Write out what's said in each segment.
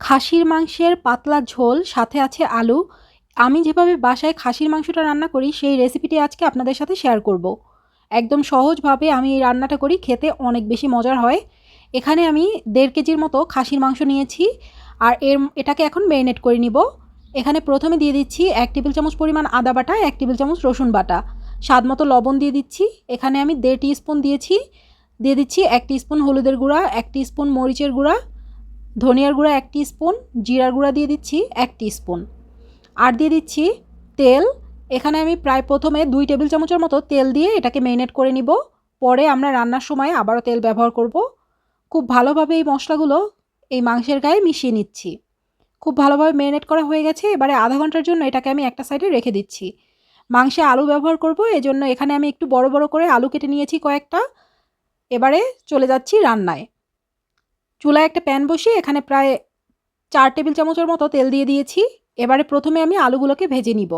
খাসির মাংসের পাতলা ঝোল, সাথে আছে আলু। আমি যেভাবে বাসায় খাসির মাংসটা রান্না করি, সেই রেসিপিটি আজকে আপনাদের সাথে শেয়ার করব। একদম সহজভাবে আমি এই রান্নাটা করি, খেতে অনেক বেশি মজার হয়। এখানে আমি দেড় কেজির মতো খাসির মাংস নিয়েছি, আর এর এটাকে এখন ম্যারিনেট করে নিব। এখানে প্রথমে দিয়ে দিচ্ছি এক টেবিল চামচ পরিমাণ আদা বাটা, এক টেবিল চামচ রসুন বাটা। স্বাদ মতো লবণ দিয়ে দিচ্ছি। এখানে আমি দেড় স্পুন দিয়েছি। দিয়ে দিচ্ছি এক স্পুন হলুদের গুঁড়া, এক স্পুন মরিচের গুঁড়া ধনিয়ার গুঁড়া এক স্পুন জিরার গুঁড়া দিয়ে দিচ্ছি এক স্পুন আর দিয়ে দিচ্ছি তেল। এখানে আমি প্রায় প্রথমে দুই টেবিল চামচের মতো তেল দিয়ে এটাকে মেরিনেট করে নিব। পরে আমরা রান্নার সময় আবারও তেল ব্যবহার করব। খুব ভালোভাবে এই মশলাগুলো এই মাংসের গায়ে মিশিয়ে নিচ্ছি। খুব ভালোভাবে মেরিনেট করা হয়ে গেছে। এবারে আধা ঘণ্টার জন্য এটাকে আমি একটা সাইডে রেখে দিচ্ছি। মাংসে আলু ব্যবহার করব। এজন্য এখানে আমি একটু বড় বড় করে আলু কেটে নিয়েছি কয়েকটা। এবারে চলে যাচ্ছি রান্নায়। চুলায় একটা প্যান বসিয়ে এখানে প্রায় চার টেবিল চামচের মতো তেল দিয়ে দিয়েছি। এবারে প্রথমে আমি আলুগুলোকে ভেজে নিব।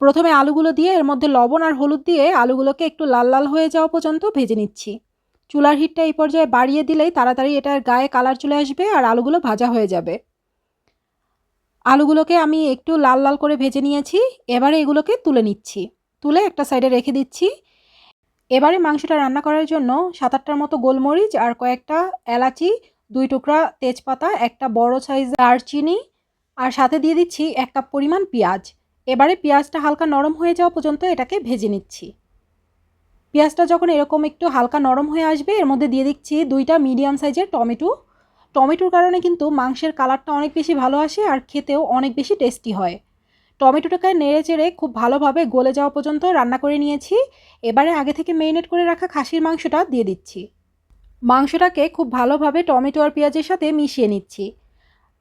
প্রথমে আলুগুলো দিয়ে এর মধ্যে লবণ আর হলুদ দিয়ে আলুগুলোকে একটু লাল লাল হয়ে যাওয়া পর্যন্ত ভেজে নিচ্ছি। চুলার হিটটা এই পর্যায়ে বাড়িয়ে দিলেই তাড়াতাড়ি এটার গায়ে কালার চলে আসবে আর আলুগুলো ভাজা হয়ে যাবে। আলুগুলোকে আমি একটু লাল লাল করে ভেজে নিয়েছি। এবারে এগুলোকে তুলে নিচ্ছি। তুলে একটা সাইডে রেখে দিচ্ছি। এবারে মাংসটা রান্না করার জন্য সাত আটটার মতো গোলমরিচ আর কয়েকটা এলাচি, দুই টুকরা তেজপাতা, একটা বড় সাইজ দারচিনি আর সাথে দিয়ে দিচ্ছি এক কাপ পরিমাণ পেঁয়াজ। এবারে পেঁয়াজটা হালকা নরম হয়ে যাওয়া পর্যন্ত এটাকে ভেজে নিচ্ছি। পেঁয়াজটা যখন এরকম একটু হালকা নরম হয়ে আসবে, এর মধ্যে দিয়ে দিচ্ছি দুইটা মিডিয়াম সাইজের টমেটো। টমেটোর কারণে কিন্তু মাংসের কালারটা অনেক বেশি ভালো আসে আর খেতেও অনেক বেশি টেস্টি হয়। টমেটোটাকে নেড়ে চেড়ে খুব ভালোভাবে গলে যাওয়া পর্যন্ত রান্না করে নিয়েছি। এবারে আগে থেকে মেরিনেট করে রাখা খাসির মাংসটা দিয়ে দিচ্ছি। মাংসটাকে খুব ভালোভাবে টমেটো আর পেঁয়াজের সাথে মিশিয়ে নিচ্ছি।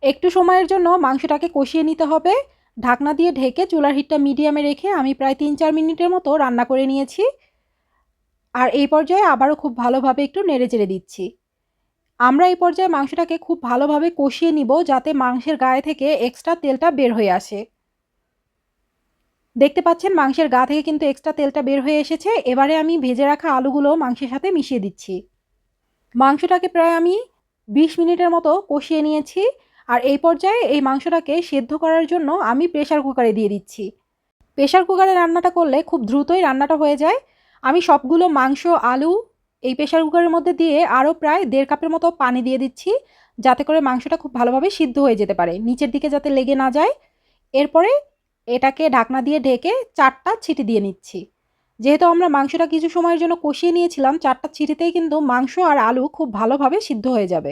একটু সময়ের জন্য মাংসটাকে কষিয়ে নিতে হবে। ঢাকনা দিয়ে ঢেকে চুলার হিটটা মিডিয়ামে রেখে আমি প্রায় তিন চার মিনিটের মতো রান্না করে নিয়েছি। আর এই পর্যায়ে আবারও খুব ভালোভাবে একটু নেড়ে চেড়ে দিচ্ছি। আমরা এই পর্যায়ে মাংসটাকে খুব ভালোভাবে কষিয়ে নিব যাতে মাংসের গায়ে থেকে এক্সট্রা তেলটা বের হয়ে আসে। দেখতে পাচ্ছেন, মাংসের গা থেকে কিন্তু এক্সট্রা তেলটা বের হয়ে এসেছে। এবারে আমি ভেজে রাখা আলুগুলো মাংসের সাথে মিশিয়ে দিচ্ছি। মাংসটাকে প্রায় আমি বিশ মিনিটের মতো কষিয়ে নিয়েছি। আর এই পর্যায়ে এই মাংসটাকে সেদ্ধ করার জন্য আমি প্রেশার কুকারে দিয়ে দিচ্ছি। প্রেশার কুকারে রান্নাটা করলে খুব দ্রুতই রান্নাটা হয়ে যায়। আমি সবগুলো মাংস, আলু এই প্রেশার কুকারের মধ্যে দিয়ে আরও প্রায় দেড় কাপের মতো পানি দিয়ে দিচ্ছি। যাতে করে মাংসটা খুব ভালোভাবে সিদ্ধ হয়ে যেতে পারে। নিচের দিকে যাতে লেগে না যায়। এরপরে এটাকে ঢাকনা দিয়ে ঢেকে চারটা ছিটি দিয়ে নিচ্ছি। যেহেতু আমরা মাংসটা কিছু সময়ের জন্য কষিয়ে নিয়েছিলাম, চারটা ছিটিতেই কিন্তু মাংস আর আলু খুব ভালোভাবে সিদ্ধ হয়ে যাবে।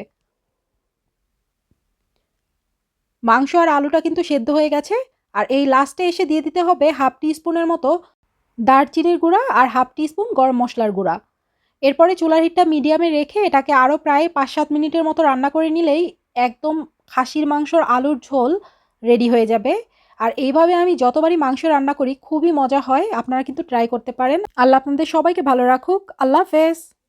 মাংস আর আলুটা কিন্তু সেদ্ধ হয়ে গেছে, আর এই লাস্টে এসে দিয়ে দিতে হবে হাফ টি স্পুনের মতো দারচিনির গুঁড়া আর হাফ টি স্পুন গরম মশলার গুঁড়া। এরপরে চুলার হিটটা মিডিয়ামে রেখে এটাকে আরও প্রায় পাঁচ সাত মিনিটের মতো রান্না করে নিলেই একদম খাসির মাংসর আলুর ঝোল রেডি হয়ে যাবে। আর এইভাবে আমি যতবারই মাংস রান্না করি, খুবই মজা হয়। আপনারা কিন্তু ট্রাই করতে পারেন। আল্লাহ আপনাদের সবাইকে ভালো রাখুক। আল্লাহ হাফেজ।